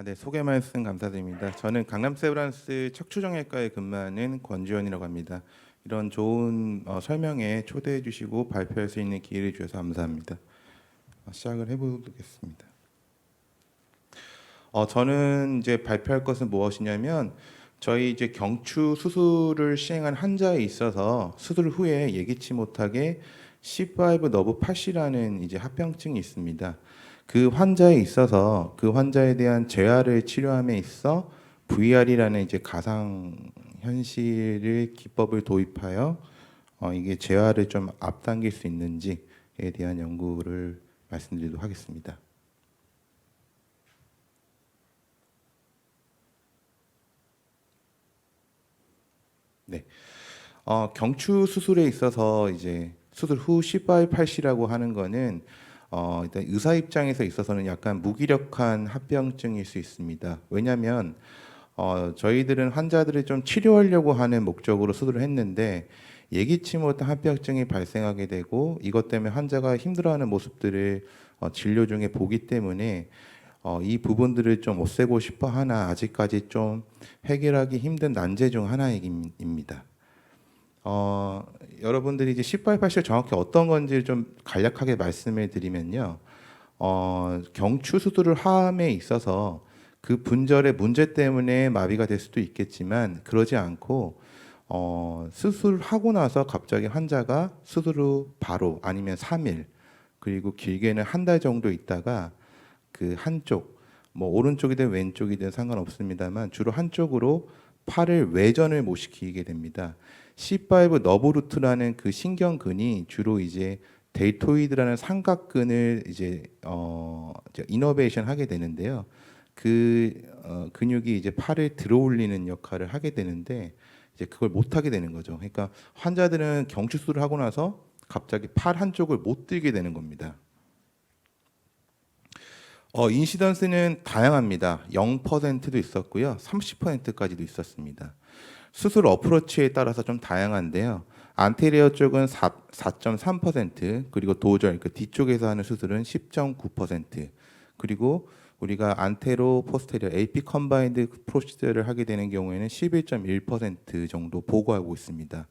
아, 네, 소개 말씀 감사드립니다. 저는 강남 세브란스 척추정형외과에 근무하는 권지원이라고 합니다. 이런 좋은 어, 설명에 초대해 주시고 발표할 수 있는 기회를 주셔서 감사합니다. 어, 시작을 해보겠습니다. 어, 저는 이제 발표할 것은 무엇이냐면 저희 이제 경추 수술을 시행한 환자에 있어서 수술 후에 예기치 못하게 C5 너브 파시라는 이제 합병증이 있습니다. 그 환자에 있어서 그 환자에 대한 재활을 치료함에 있어 VR이라는 이제 가상 현실을 기법을 도입하여 어, 이게 재활을 좀 앞당길 수 있는지에 대한 연구를 말씀드리도록 하겠습니다. 네. 어, 경추 수술에 있어서 이제 수술 후 C5 팔시라고 하는 거는 어, 일단 의사 입장에서 있어서는 약간 무기력한 합병증일 수 있습니다. 왜냐하면 어, 저희들은 환자들을 좀 치료하려고 하는 목적으로 수술을 했는데 예기치 못한 합병증이 발생하게 되고 이것 때문에 환자가 힘들어하는 모습들을 어, 진료 중에 보기 때문에 어, 이 부분들을 좀 없애고 싶어 하나 아직까지 좀 해결하기 힘든 난제 중 하나입니다. 어, 여러분들이 이제 1887 정확히 어떤 건지 좀 간략하게 말씀을 드리면요. 어, 경추 수술을 함에 있어서 그 분절의 문제 때문에 마비가 될 수도 있겠지만 그러지 않고 어, 수술하고 나서 갑자기 환자가 수술 후 바로 아니면 3일 그리고 길게는 한 달 정도 있다가 그 한쪽 뭐 오른쪽이든 왼쪽이든 상관없습니다만 주로 한쪽으로 팔을 외전을 못 시키게 됩니다. C5 너브루트라는 그 신경근이 주로 이제 데이토이드라는 삼각근을 이제 어 이제 이너베이션 하게 되는데요. 그 어, 근육이 이제 팔을 들어올리는 역할을 하게 되는데 이제 그걸 못 하게 되는 거죠. 그러니까 환자들은 경추 수술을 하고 나서 갑자기 팔 한쪽을 못 들게 되는 겁니다. 어, 인시던스는 다양합니다. 0%도 있었고요. 30%까지도 있었습니다. 수술 어프로치에 따라서 좀 다양한데요. 안테리어 쪽은 4, 4.3% 그리고 도절 그 뒤쪽에서 하는 수술은 10.9% 그리고 우리가 안테로 포스테리어 AP 컴바인드 프로시저를 하게 되는 경우에는 11.1% 정도 보고하고 있습니다.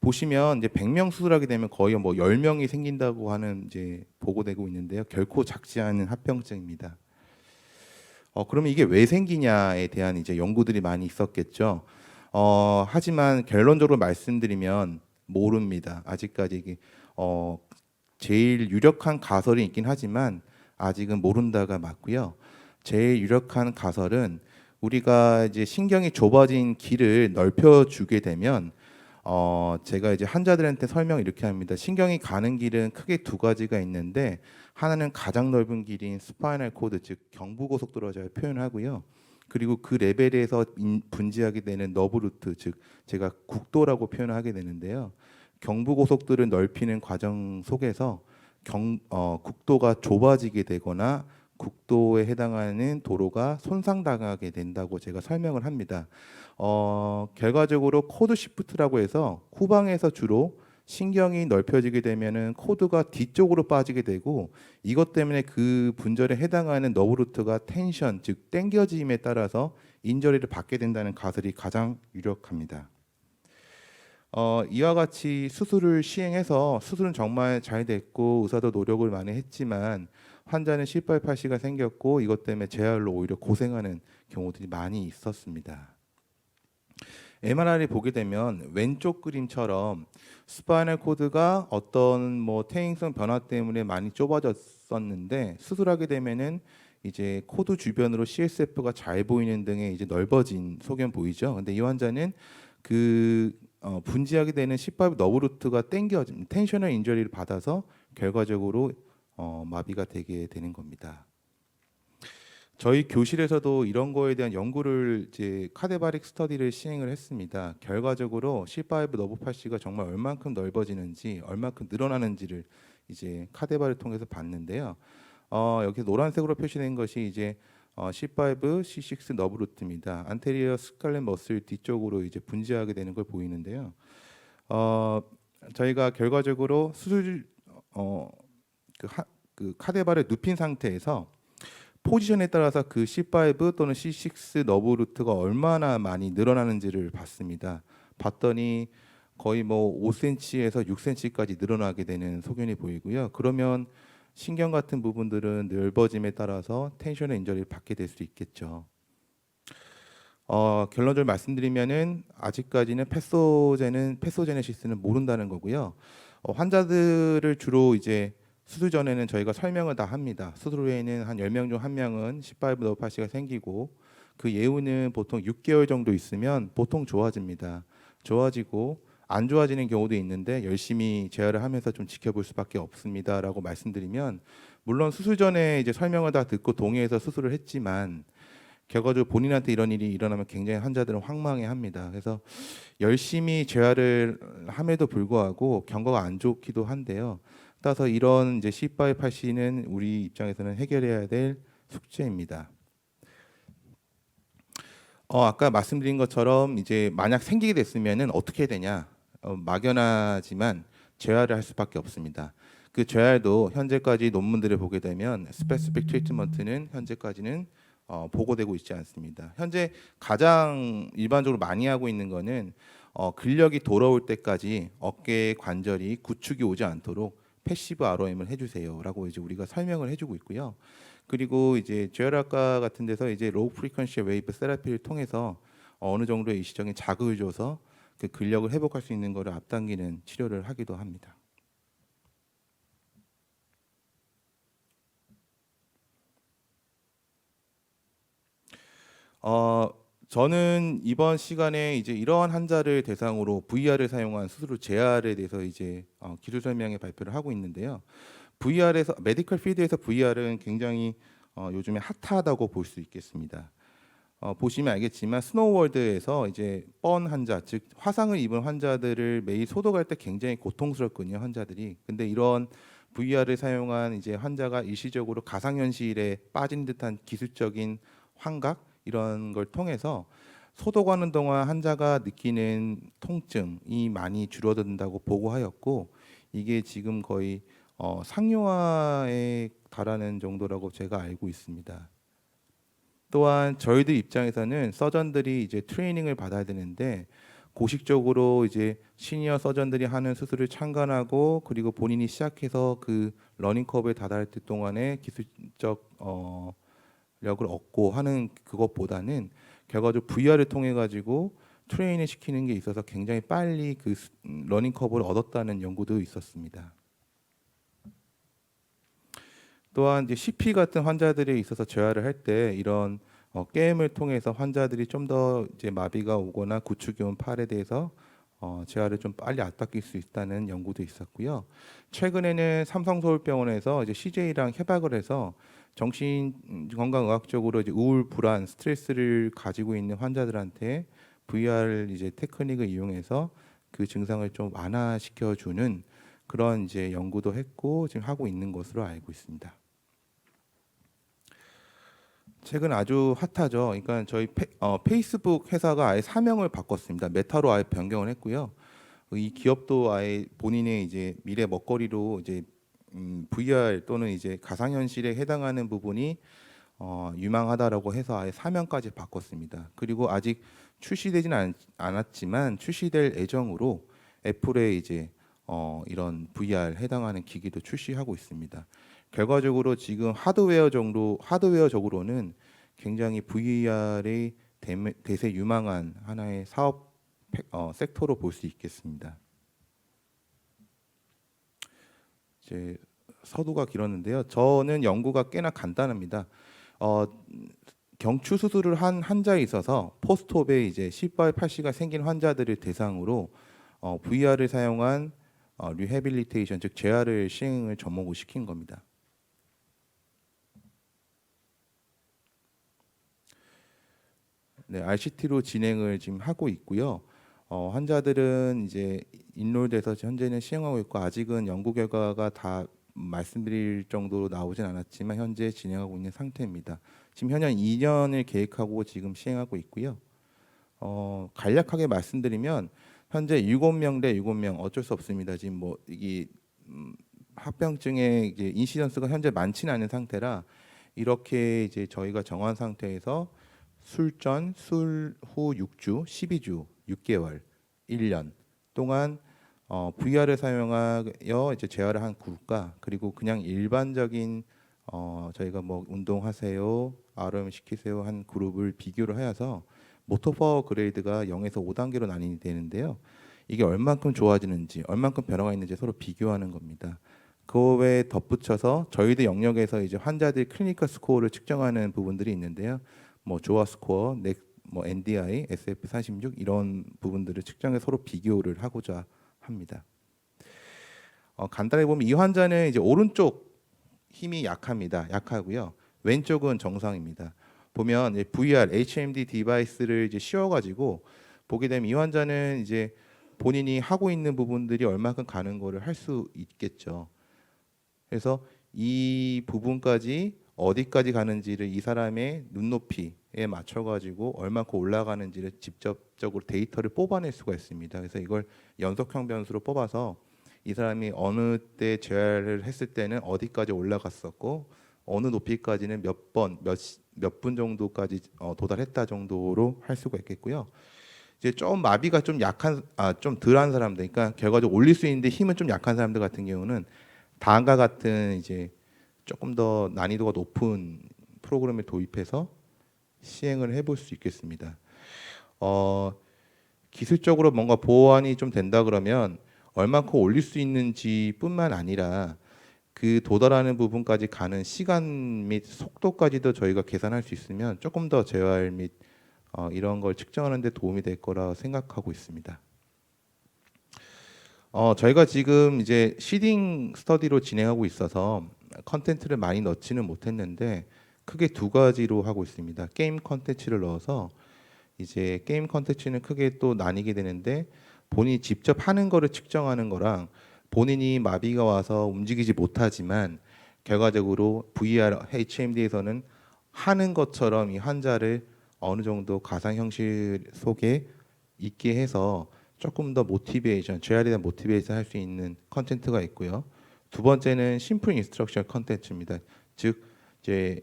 보시면 이제 100명 수술하게 되면 거의 뭐 10명이 생긴다고 하는 이제 보고되고 있는데요. 결코 작지 않은 합병증입니다. 어, 그러면 이게 왜 생기냐에 대한 이제 연구들이 많이 있었겠죠. 어, 하지만 결론적으로 말씀드리면 모릅니다. 아직까지 어, 제일 유력한 가설이 있긴 하지만 아직은 모른다가 맞고요. 제일 유력한 가설은 우리가 이제 신경이 좁아진 길을 넓혀 주게 되면 어 제가 이제 환자들한테 설명 이렇게 합니다. 신경이 가는 길은 크게 두 가지가 있는데 하나는 가장 넓은 길인 스파이널 코드 즉 경부 고속도로 잘 표현하고요. 그리고 그 레벨에서 인- 분지하게 되는 너브 루트 즉 제가 국도라고 표현하게 되는데요. 경부 고속도를 넓히는 과정 속에서 경, 어, 국도가 좁아지게 되거나 국도에 해당하는 도로가 손상당하게 된다고 제가 설명을 합니다. 어, 결과적으로 코드 시프트라고 해서 후방에서 주로 신경이 넓혀지게 되면은 코드가 뒤쪽으로 빠지게 되고 이것 때문에 그 분절에 해당하는 너브루트가 텐션 즉 당겨짐에 따라서 인저리를 받게 된다는 가설이 가장 유력합니다. 어, 이와 같이 수술을 시행해서 수술은 정말 잘 됐고 의사도 노력을 많이 했지만 환자는 실발파시가 생겼고 이것 때문에 재활로 오히려 고생하는 경우들이 많이 있었습니다. MRI를 보게 되면 왼쪽 그림처럼 스파이널 코드가 어떤 뭐 퇴행성 변화 때문에 많이 좁아졌었는데 수술하게 되면은 이제 코드 주변으로 CSF가 잘 보이는 등의 이제 넓어진 소견 보이죠. 근데 이 환자는 그 어, 분지하게 되는 C5 너브 루트가 땡겨 텐셔널 인저리를 받아서 결과적으로 어, 마비가 되게 되는 겁니다. 저희 교실에서도 이런 거에 대한 연구를 이제 카데바릭 스터디를 시행을 했습니다. 결과적으로 C5 너브 팔씨가 정말 얼만큼 넓어지는지, 얼만큼 늘어나는지를 이제 카데바를 통해서 봤는데요. 어, 여기 노란색으로 표시된 것이 이제 어, C5, C6 너브 루트입니다. 안테리어 스칼렛 머슬 뒤쪽으로 이제 분지하게 되는 걸 보이는데요. 어, 저희가 결과적으로 수술 어, 그, 하, 그 카데바를 눕힌 상태에서 포지션에 따라서 그 C5 또는 C6 너브 루트가 얼마나 많이 늘어나는지를 봤습니다. 봤더니 거의 뭐 5cm에서 6cm까지 늘어나게 되는 소견이 보이고요. 그러면 신경 같은 부분들은 넓어짐에 따라서 텐션의 인저리를 받게 될 수 있겠죠. 어, 결론적으로 말씀드리면은 아직까지는 패소제는 패소제네시스는 모른다는 거고요. 어, 환자들을 주로 이제 수술 전에는 저희가 설명을 다 합니다. 수술 후에는 한 10명 중 1명은 15 너파시가 생기고 그 예후는 보통 6개월 정도 있으면 보통 좋아집니다. 좋아지고 안 좋아지는 경우도 있는데 열심히 재활을 하면서 좀 지켜볼 수밖에 없습니다라고 말씀드리면 물론 수술 전에 이제 설명을 다 듣고 동의해서 수술을 했지만 결과적으로 본인한테 이런 일이 일어나면 굉장히 환자들은 황망해합니다. 그래서 열심히 재활을 함에도 불구하고 경과가 안 좋기도 한데요. 따라서 이런 이제 C5, 8C는 우리 입장에서는 해결해야 될 숙제입니다. 어, 아까 말씀드린 것처럼 이제 만약 생기게 됐으면은 어떻게 되냐? 어, 막연하지만 재활을 할 수밖에 없습니다. 그 재활도 현재까지 논문들을 보게 되면 스페시픽 트리트먼트는 현재까지는 어, 보고되고 있지 않습니다. 현재 가장 일반적으로 많이 하고 있는 거는 어, 근력이 돌아올 때까지 어깨 관절이 구축이 오지 않도록 패시브 ROM을 해주세요라고 이제 우리가 설명을 해주고 있고요. 그리고 이제 재활학과 같은 데서 이제 로우 프리퀀시 웨이브 세라피를 통해서 어느 정도의 일시적인 자극을 줘서 그 근력을 회복할 수 있는 것을 앞당기는 치료를 하기도 합니다. 어, 저는 이번 시간에 이제 이러한 환자를 대상으로 VR을 사용한 수술 재활에 대해서 이제 어, 기술 설명회 발표를 하고 있는데요. VR에서 메디컬 필드에서 VR은 굉장히 어, 요즘에 핫하다고 볼 수 있겠습니다. 어, 보시면 알겠지만 스노우월드에서 이제 뻔 환자, 즉 화상을 입은 환자들을 매일 소독할 때 굉장히 고통스럽거든요, 환자들이. 근데 이런 VR을 사용한 이제 환자가 일시적으로 가상현실에 빠진 듯한 기술적인 환각 이런 걸 통해서 소독하는 동안 환자가 느끼는 통증이 많이 줄어든다고 보고하였고 이게 지금 거의 어, 상용화에 달하는 정도라고 제가 알고 있습니다. 또한 저희들 입장에서는 서전들이 이제 트레이닝을 받아야 되는데 고식적으로 이제 시니어 서전들이 하는 수술을 참관하고 그리고 본인이 시작해서 그 러닝 컵에 다다를 때 동안에 기술적 어, 력을 얻고 하는 그것보다는 결과적으로 VR을 통해 가지고 트레이닝 시키는 게 있어서 굉장히 빨리 그 수- 음, 러닝 컵을 얻었다는 연구도 있었습니다. 또한 이제 CP 같은 환자들에 있어서 재활을 할 때 이런 어, 게임을 통해서 환자들이 좀 더 이제 마비가 오거나 구축이 온 팔에 대해서 어, 재활을 좀 빨리 앞당길 수 있다는 연구도 있었고요. 최근에는 삼성서울병원에서 이제 CJ랑 협약을 해서 정신 건강 의학적으로 이제 우울, 불안, 스트레스를 가지고 있는 환자들한테 VR 이제 테크닉을 이용해서 그 증상을 좀 완화시켜 주는 그런 이제 연구도 했고 지금 하고 있는 것으로 알고 있습니다. 최근 아주 핫하죠. 그러니까 저희 페, 어, 페이스북 회사가 아예 사명을 바꿨습니다. 메타로 아예 변경을 했고요. 이 기업도 아예 본인의 이제 미래 먹거리로 이제 음, VR 또는 이제 가상현실에 해당하는 부분이 어, 유망하다라고 해서 아예 사명까지 바꿨습니다. 그리고 아직 출시되지는 않, 않았지만 출시될 예정으로 애플의 이제 어, 이런 VR 해당하는 기기도 출시하고 있습니다. 결과적으로 지금 하드웨어 정도 하드웨어적으로는 굉장히 VR의 대세 유망한 하나의 사업 팩- 어, 섹터로 볼 수 있겠습니다. 이제 서두가 길었는데요. 저는 연구가 꽤나 간단합니다. 어, 경추 수술을 한 환자에 있어서 포스트옵에 이제 C8, 8C가 생긴 환자들을 대상으로 어, VR을 사용한 어, 리해빌리테이션 즉 재활을 시행을 접목을 시킨 겁니다. 네, RCT로 진행을 지금 하고 있고요. 어, 환자들은 이제 인롤돼서 현재는 시행하고 있고 아직은 연구 결과가 다 말씀드릴 정도로 나오진 않았지만 현재 진행하고 있는 상태입니다. 지금 현재 2년을 계획하고 지금 시행하고 있고요. 어, 간략하게 말씀드리면 현재 7명 대 7명 어쩔 수 없습니다. 지금 뭐 이게 음, 합병증의 이제 인시던스가 현재 많지는 않은 상태라 이렇게 이제 저희가 정한 상태에서 술전, 술 후 6주, 12주, 6개월, 1년 동안 어, VR을 사용하여 이제 재활을 한 그룹과 그리고 그냥 일반적인 어, 저희가 뭐 운동하세요, RM 시키세요 한 그룹을 비교를 하여서 모터 파워 그레이드가 0에서 5단계로 나뉘게 되는데요. 이게 얼만큼 좋아지는지, 얼만큼 변화가 있는지 서로 비교하는 겁니다. 그 외에 덧붙여서 저희들 영역에서 이제 환자들 클리니컬 스코어를 측정하는 부분들이 있는데요. 뭐 조아 스코어, 넥, 뭐 NDI, SF46 이런 부분들을 측정해 서로 비교를 하고자 합니다. 어, 간단히 보면 이 환자는 이제 오른쪽 힘이 약합니다. 약하고요. 왼쪽은 정상입니다. 보면 VR, HMD 디바이스를 이제 씌워가지고 보게 되면 이 환자는 이제 본인이 하고 있는 부분들이 얼마큼 가는 거를 할 수 있겠죠. 그래서 이 부분까지 어디까지 가는지를 이 사람의 눈높이 에 맞춰 가지고 얼마큼 올라가는지를 직접적으로 데이터를 뽑아낼 수가 있습니다. 그래서 이걸 연속형 변수로 뽑아서 이 사람이 어느 때 재활을 했을 때는 어디까지 올라갔었고 어느 높이까지는 몇 번, 몇 몇 분 정도까지 어, 도달했다 정도로 할 수가 있겠고요. 이제 좀 마비가 좀 약한 아 좀 덜한 사람들, 그러니까 결과적으로 올릴 수 있는데 힘은 좀 약한 사람들 같은 경우는 다음과 같은 이제 조금 더 난이도가 높은 프로그램을 도입해서 시행을 해볼 수 있겠습니다. 어, 기술적으로 뭔가 보완이 좀 된다 그러면 얼마큼 올릴 수 있는지뿐만 아니라 그 도달하는 부분까지 가는 시간 및 속도까지도 저희가 계산할 수 있으면 조금 더 재활 및 어, 이런 걸 측정하는 데 도움이 될 거라 생각하고 있습니다. 어, 저희가 지금 이제 시딩 스터디로 진행하고 있어서 컨텐츠를 많이 넣지는 못했는데 크게 두 가지로 하고 있습니다. 게임 컨텐츠를 넣어서 이제 게임 컨텐츠는 크게 또 나뉘게 되는데 본인이 직접 하는 거를 측정하는 거랑 본인이 마비가 와서 움직이지 못하지만 결과적으로 VR HMD에서는 하는 것처럼 이 환자를 어느 정도 가상 형식 속에 있게 해서 조금 더 모티베이션, 재활에 대한 모티베이션 할 수 있는 컨텐츠가 있고요. 두 번째는 심플 인스트럭션 컨텐츠입니다. 즉 이제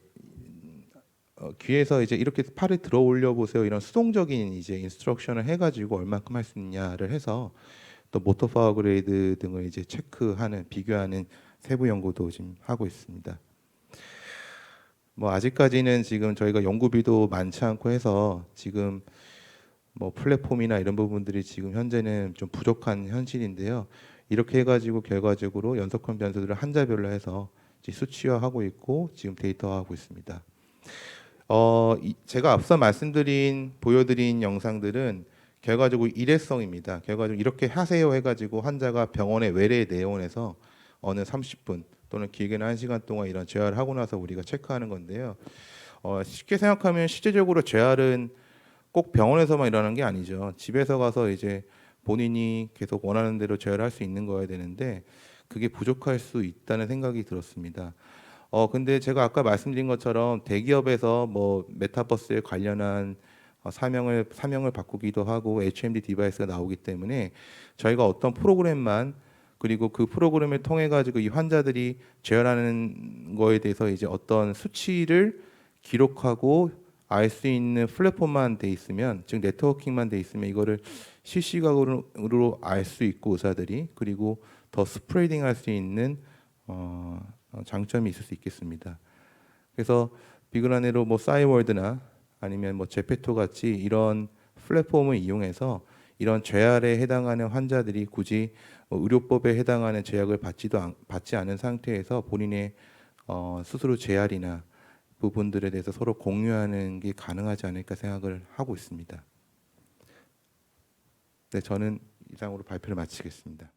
어, 귀에서 이제 이렇게 팔을 들어 올려 보세요. 이런 수동적인 이제 인스트럭션을 해가지고 얼마큼 할 수 있냐를 해서 또 모터 파워 그레이드 등을 이제 체크하는 비교하는 세부 연구도 지금 하고 있습니다. 뭐 아직까지는 지금 저희가 연구비도 많지 않고 해서 지금 뭐 플랫폼이나 이런 부분들이 지금 현재는 좀 부족한 현실인데요. 이렇게 해가지고 결과적으로 연속형 변수들을 한자별로 해서 수치화하고 있고 지금 데이터화하고 있습니다. 어, 이, 제가 앞서 말씀드린 보여드린 영상들은 결과적으로 일회성입니다. 결과적으로 이렇게 하세요 해가지고 환자가 병원에 외래 내원해서 어느 30분 또는 길게는 1시간 동안 이런 재활을 하고 나서 우리가 체크하는 건데요. 어, 쉽게 생각하면 실제적으로 재활은 꼭 병원에서만 일어나는 게 아니죠. 집에서 가서 이제 본인이 계속 원하는 대로 재활할 수 있는 거야 되는데 그게 부족할 수 있다는 생각이 들었습니다. 어 근데 제가 아까 말씀드린 것처럼 대기업에서 뭐 메타버스에 관련한 어, 사명을 사명을 바꾸기도 하고 HMD 디바이스가 나오기 때문에 저희가 어떤 프로그램만 그리고 그 프로그램을 통해 가지고 이 환자들이 재활하는 거에 대해서 이제 어떤 수치를 기록하고 알 수 있는 플랫폼만 돼 있으면 즉 네트워킹만 돼 있으면 이거를 실시각으로 알 수 있고 의사들이 그리고 더 스프레딩 할 수 있는 어, 어, 장점이 있을 수 있겠습니다. 그래서 비그라네로 뭐 싸이월드나 아니면 뭐 제페토 같이 이런 플랫폼을 이용해서 이런 죄알에 해당하는 환자들이 굳이 뭐 의료법에 해당하는 제약을 받지도 않, 받지 않은 상태에서 본인의 어, 스스로 재활이나 부분들에 대해서 서로 공유하는 게 가능하지 않을까 생각을 하고 있습니다. 네, 저는 이상으로 발표를 마치겠습니다.